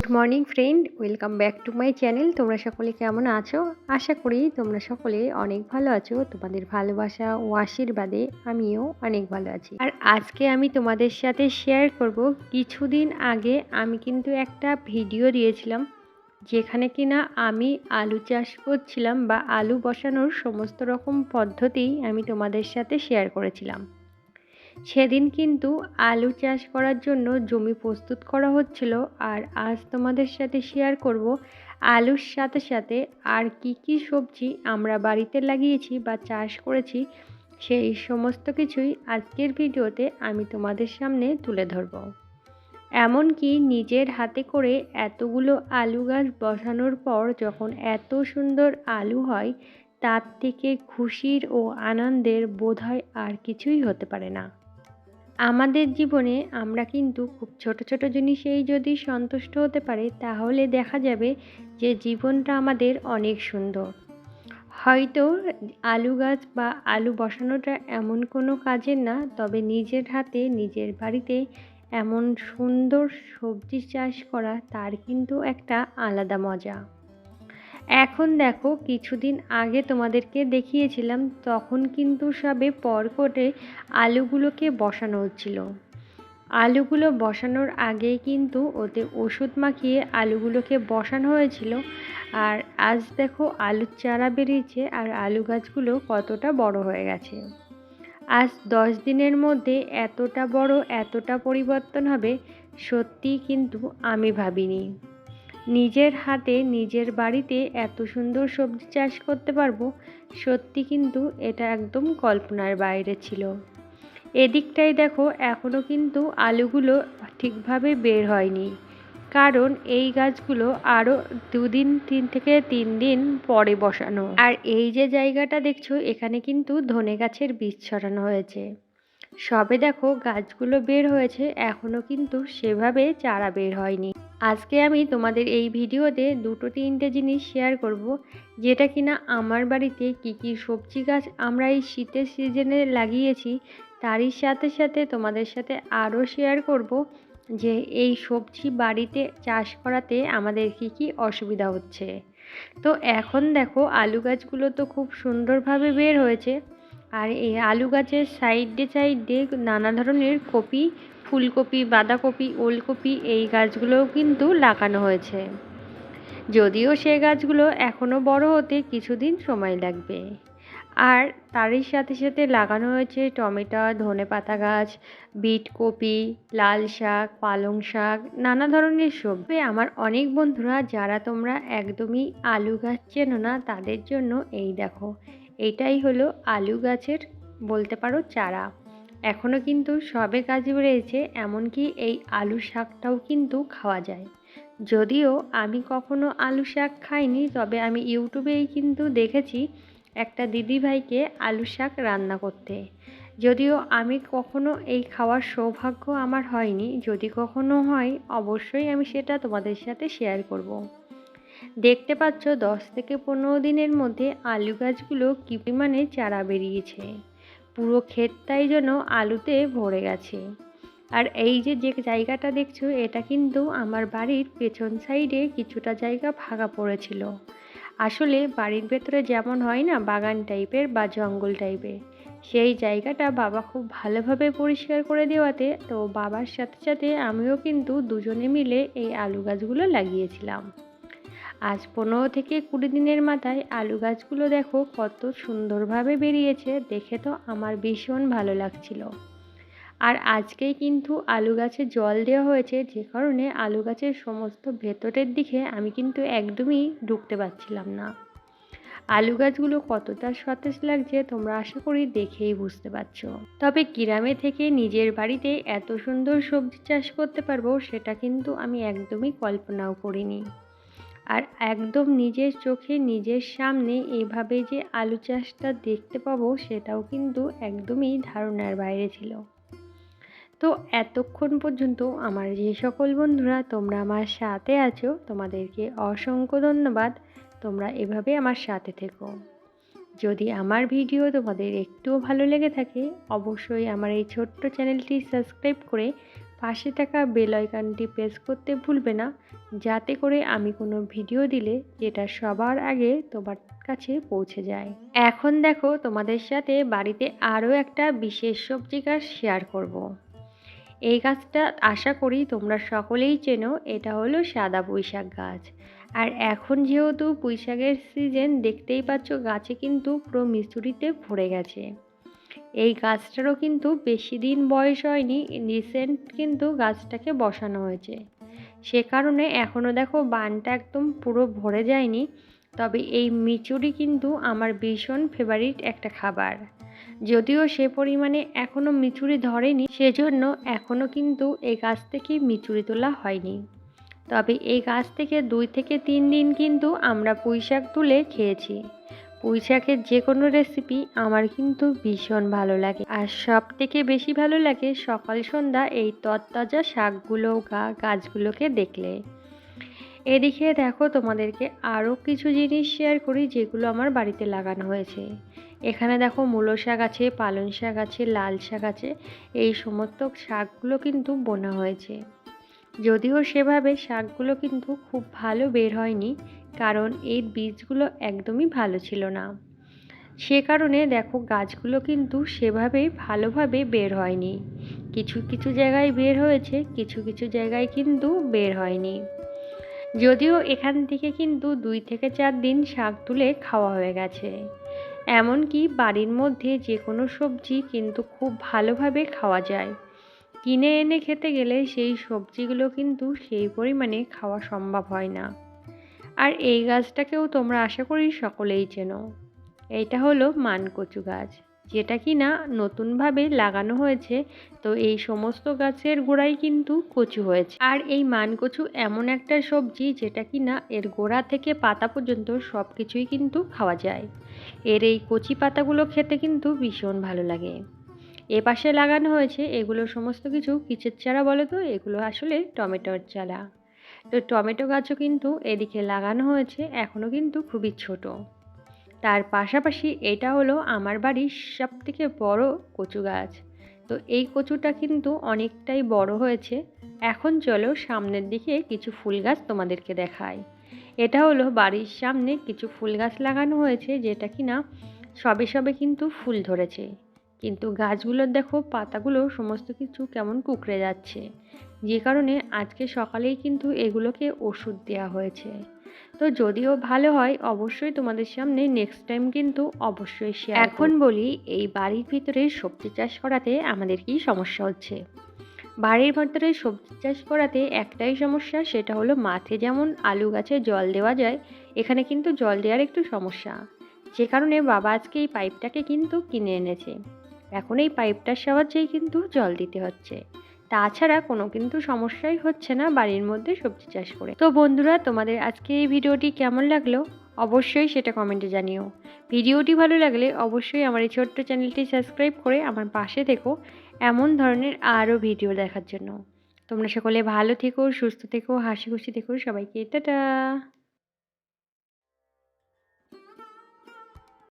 Good morning friend welcome back to my channel তোমরা সকলে কেমন আছো? আশা করি তোমরা সকলে অনেক ভালো আছো। তোমাদের ভালোবাসা ও আশীর্বাদে আমিও অনেক ভালো আছি। আর আজকে আমি তোমাদের সাথে শেয়ার করব। কিছুদিন আগে আমি কিন্তু একটা ভিডিও দিয়েছিলাম, যেখানে কিনা আমি আলু চাষ করছিলাম বা আলু বসানোর সমস্ত রকম পদ্ধতি আমি তোমাদের সাথে শেয়ার করেছিলাম। সেদিন কিন্তু আলু চাষ করার জন্য জমি প্রস্তুত করা হচ্ছিল আর আজ তোমাদের সাথে শেয়ার করব আলুর সাথে সাথে আর কি কি সবজি আমরা বাড়িতে লাগিয়েছি বা চাষ করেছি, সেই সমস্ত কিছুই আজকের ভিডিওতে আমি তোমাদের সামনে তুলে ধরব। এমনকি নিজের হাতে করে এতগুলো আলু গাছ বসানোর পর যখন এত সুন্দর আলু হয়, তার থেকে খুশির ও আনন্দের বোধহয় আর কিছুই হতে পারে না। আমাদের জীবনে আমরা কিন্তু খুব ছোট ছোট জিনিসেই যদি সন্তুষ্ট হতে পারি, তাহলে দেখা যাবে যে জীবনটা আমাদের অনেক সুন্দর। হয়তো আলু গাছ বা আলু বসানোটা এমন কোনো কাজের না, তবে নিজের হাতে, নিজের বাড়িতে এমন সুন্দর সবজি চাষ করা, তার কিন্তু একটা আলাদা মজা। এখন দেখো, কিছুদিন আগে তোমাদেরকে দেখিয়েছিলাম, তখন কিন্তু সবে পরকটে আলুগুলোকে বসানো হচ্ছিল। আলুগুলো বসানোর আগে কিন্তু ওতে ওষুধ মাখিয়ে আলুগুলোকে বসানো হয়েছিল। আর আজ দেখো, আলুর চারা বেরিয়েছে আর আলু গাছগুলো কতটা বড় হয়ে গেছে। আজ দশ দিনের মধ্যে এতটা বড়, এতটা পরিবর্তন হবে সত্যি কিন্তু আমি ভাবিনি। নিজের হাতে নিজের বাড়িতে এত সুন্দর সবজি চাষ করতে পারব? সত্যি কিন্তু এটা একদম কল্পনার বাইরে ছিল। এদিকটাই দেখো এখনও কিন্তু আলুগুলো ঠিকভাবে বের হয়নি। কারণ এই গাছগুলো আরও দুদিন, তিন থেকে তিন দিন পরে বসানো। আর এই যে জায়গাটা দেখছ, এখানে কিন্তু ধনে গাছের বীজ ছড়ানো হয়েছে। সবে দেখো গাছগুলো বের হয়েছে এখনও কিন্তু সেভাবে চারা বের হয়নি। আজকে আমি তোমাদের এই ভিডিওতে দুটো তিনটে জিনিস শেয়ার করব, যেটা কিনা আমার বাড়িতে কি কি সবজি গাছ আমরা এই শীতের সিজনে লাগিয়েছি, তারই সাথে সাথে তোমাদের সাথে আরও শেয়ার করব যে এই সবজি বাড়িতে চাষ করাতে আমাদের কি কি অসুবিধা হচ্ছে। তো এখন দেখো আলু গাছগুলো তো খুব সুন্দরভাবে বের হয়েছে, আর এই আলু গাছের সাইডে সাইডে নানা ধরনের কপি ফুলকপি, বাঁধাকপি, ওলকপি এই গাছগুলোও কিন্তু লাগানো হয়েছে। যদিও সেই গাছগুলো এখনও বড় হতে কিছুদিন সময় লাগবে। আর তারই সাথে সাথে লাগানো হয়েছে টমেটো, ধনে পাতা গাছ, বিট কপি, লাল শাক, পালং শাক, নানা ধরনের সবজি। আমার অনেক বন্ধুরা যারা তোমরা একদমই আলু গাছ চেনো না, তাদের জন্য এই দেখো এইটাই হলো আলু গাছের বলতে পারো চারা। এখনও কিন্তু সবে গাছ বেড়েছে, এমনকি এই আলু শাকটাও কিন্তু খাওয়া যায়। যদিও আমি কখনো আলু শাক খাইনি, তবে আমি ইউটিউবেই কিন্তু দেখেছি একটা দিদিভাইকে আলু শাক রান্না করতে। যদিও আমি কখনো এই খাওয়ার সৌভাগ্য আমার হয়নি, যদি কখনো হয়, অবশ্যই আমি সেটা তোমাদের সাথে শেয়ার করব। দেখতে পাচ্ছ, দশ থেকে পনেরো দিনের মধ্যে আলু গাছগুলো কী পরিমাণে চারা বেরিয়েছে। পুরো ক্ষেতটাই যেন আলুতে ভরে গেছে। আর এই যে যে জায়গাটা দেখছ, এটা কিন্তু আমার বাড়ির পেছন সাইডে কিছুটা জায়গা ফাঁকা পড়েছিল। আসলে বাড়ির ভেতরে যেমন হয় না, বাগান টাইপের বা জঙ্গল টাইপের, সেই জায়গাটা বাবা খুব ভালোভাবে পরিষ্কার করে দেওয়াতে, তো বাবার সাথে সাথে আমিও কিন্তু দুজনে মিলে এই আলু গাছগুলো লাগিয়েছিলাম। আজ পনেরো থেকে কুড়ি দিনের মাথায় আলু গাছগুলো দেখো কত সুন্দরভাবে বেরিয়েছে, দেখে তো আমার ভীষণ ভালো লাগছিল। আর আজকেই কিন্তু আলু গাছে জল দেওয়া হয়েছে, যে কারণে আলু গাছের সমস্ত ভেতরের দিকে আমি কিন্তু একদমই ঢুকতে পারছিলাম না। আলু গাছগুলো কতটা সতেজ লাগছে তোমরা আশা করি দেখেই বুঝতে পারছ। তবে গ্রামে থেকে নিজের বাড়িতে এত সুন্দর সবজি চাষ করতে পারব, সেটা কিন্তু আমি একদমই কল্পনাও করিনি। আর একদম নিজের চোখে নিজের সামনে এভাবে যে আলু চাষটা দেখতে পাবো, সেটাও কিন্তু একদমই ধারণার বাইরে ছিল। তো এতক্ষণ পর্যন্ত আমার যে সকল বন্ধুরা, তোমরা আমার সাথে আছো, তোমাদেরকে অসংখ্য ধন্যবাদ। তোমরা এভাবে আমার সাথে থেকো। যদি আমার ভিডিও তোমাদের একটুও ভালো লেগে থাকে, অবশ্যই আমার এই ছোট্ট চ্যানেলটি সাবস্ক্রাইব করে পাশে থাকা বেল আইকনটি প্রেস করতে ভুলবে না, যাতে করে আমি কোনো ভিডিও দিলে যেটা সবার আগে তোমার কাছে পৌঁছে যায়। এখন দেখো তোমাদের সাথে বাড়িতে আরও একটা বিশেষ সবজি গাছ শেয়ার করব। এই গাছটা আশা করি তোমরা সকলেই চেনো, এটা হলো সাদা পুঁইশাক গাছ। আর এখন যেহেতু পুঁইশাকের সিজন দেখতেই পাচ্ছ গাছে কিন্তু পুরো মিস্তুরিতে ভরে গেছে। এই গাছটারও কিন্তু বেশি দিন বয়স হয়নি রিসেন্ট কিন্তু গাছটাকে বসানো হয়েছে। সে কারণে এখনও দেখো বানটা একদম পুরো ভরে যায়নি, তবে এই মিচুরি কিন্তু আমার ভীষণ ফেভারিট একটা খাবার। যদিও সে পরিমাণে এখনও মিচুরি ধরেনি, সেজন্য এখনও কিন্তু এই গাছ থেকে মিচুরি তোলা হয়নি। তবে এই গাছ থেকে দুই থেকে তিন দিন কিন্তু আমরা পুঁই শাক তুলে খেয়েছি। পুঁই শাকের যে কোনো রেসিপি আমার কিন্তু ভীষণ ভালো লাগে। আর সব থেকে বেশি ভালো লাগে সকাল, সন্ধ্যা এই তরতাজা শাকগুলো গা, গাছগুলোকে দেখলে। এদিকে দেখো তোমাদেরকে আরও কিছু জিনিস শেয়ার করি যেগুলো আমার বাড়িতে লাগানো হয়েছে। এখানে দেখো মূলো শাক আছে, পালং শাক আছে, লাল শাক আছে, এই সমস্ত শাকগুলো কিন্তু বোনা হয়েছে। যদিও সেভাবে শাকগুলো কিন্তু খুব ভালো বের হয়নি কারণ এই বীজগুলো একদমই ভালো ছিল না। সে কারণে দেখো গাছগুলো কিন্তু সেভাবে ভালোভাবে বের হয়নি। কিছু কিছু জায়গায় বের হয়েছে, কিছু কিছু জায়গায় কিন্তু বের হয়নি। যদিও এখান থেকে কিন্তু দুই থেকে চার দিন শাক তুলে খাওয়া হয়ে গেছে। এমনকি বাড়ির মধ্যে যে কোনো সবজি কিন্তু খুব ভালোভাবে খাওয়া যায়। কিনে এনে খেতে গেলে সেই সবজিগুলো কিন্তু সেই পরিমাণে খাওয়া সম্ভব হয় না। আর এই গাছটাকেও তোমরা আশা করি সকলেই চেনো। এইটা হলো মানকচু গাছ। যেটা কি না নতুনভাবে লাগানো হয়েছে, তো এই সমস্ত গাছের গোড়াই কিন্তু কচু হয়েছে। আর এই মানকচু এমন একটা সবজি যেটা কি না এর গোড়া থেকে পাতা পর্যন্ত সব কিছুই কিন্তু খাওয়া যায়। এর এই কচি পাতাগুলো খেতে কিন্তু ভীষণ ভালো লাগে। এ পাশে লাগানো হয়েছে এগুলো সমস্ত কিছু কিচের চারা বলো তো? এগুলো আসলে টমেটোর চারা। তো টমেটো গাছও কিন্তু এদিকে লাগানো হয়েছে এখনও কিন্তু খুবই ছোট। তার পাশাপাশি এটা হলো আমার বাড়ির সব থেকে বড় কচু গাছ। তো এই কচুটা কিন্তু অনেকটাই বড় হয়েছে। এখন চলো সামনের দিকে কিছু ফুল গাছ তোমাদেরকে দেখায় এটা হলো বাড়ির সামনে কিছু ফুল গাছ লাগানো হয়েছে, যেটা কিনা সবে সবে কিন্তু ফুল ধরেছে। কিন্তু গাছগুলোর দেখো পাতাগুলো সমস্ত কিছু কেমন কুকড়ে যাচ্ছে। যে কারণে আজকে সকালেই কিন্তু এগুলোকে ওষুধ দেওয়া হয়েছে। তো যদিও ভালো হয়, অবশ্যই তোমাদের সামনে নেক্সট টাইম কিন্তু অবশ্যই শেয়ার এখন বলি, এই বাড়ির ভিতরে সবজি চাষ করাতে আমাদের কি সমস্যা হচ্ছে? বাড়ির ভিতরে সবজি চাষ করাতে একটাই সমস্যা, সেটা হলো মাঠে যেমন আলু গাছে জল দেওয়া যায়, এখানে কিন্তু জল দেওয়ার একটু সমস্যা। যে কারণে বাবা আজকে এই পাইপটাকে কিন্তু কিনে এনেছে। এখন এই পাইপটার সাহায্যেই কিন্তু জল দিতে হচ্ছে। তাছাড়া কোনো কিন্তু সমস্যাই হচ্ছে না বাড়ির মধ্যে সবজি চাষ করে। তো বন্ধুরা, তোমাদের আজকে এই ভিডিওটি কেমন লাগল? অবশ্যই সেটা কমেন্টে জানিও। ভিডিওটি ভালো লাগলে অবশ্যই আমার এই ছোট্ট চ্যানেলটি সাবস্ক্রাইব করে আমার পাশে থেকো এমন ধরনের আরও ভিডিও দেখার জন্য। তোমরা সকলে ভালো থেকো, সুস্থ থেকো, হাসি খুশি থেকো সবাইকে। টাটা!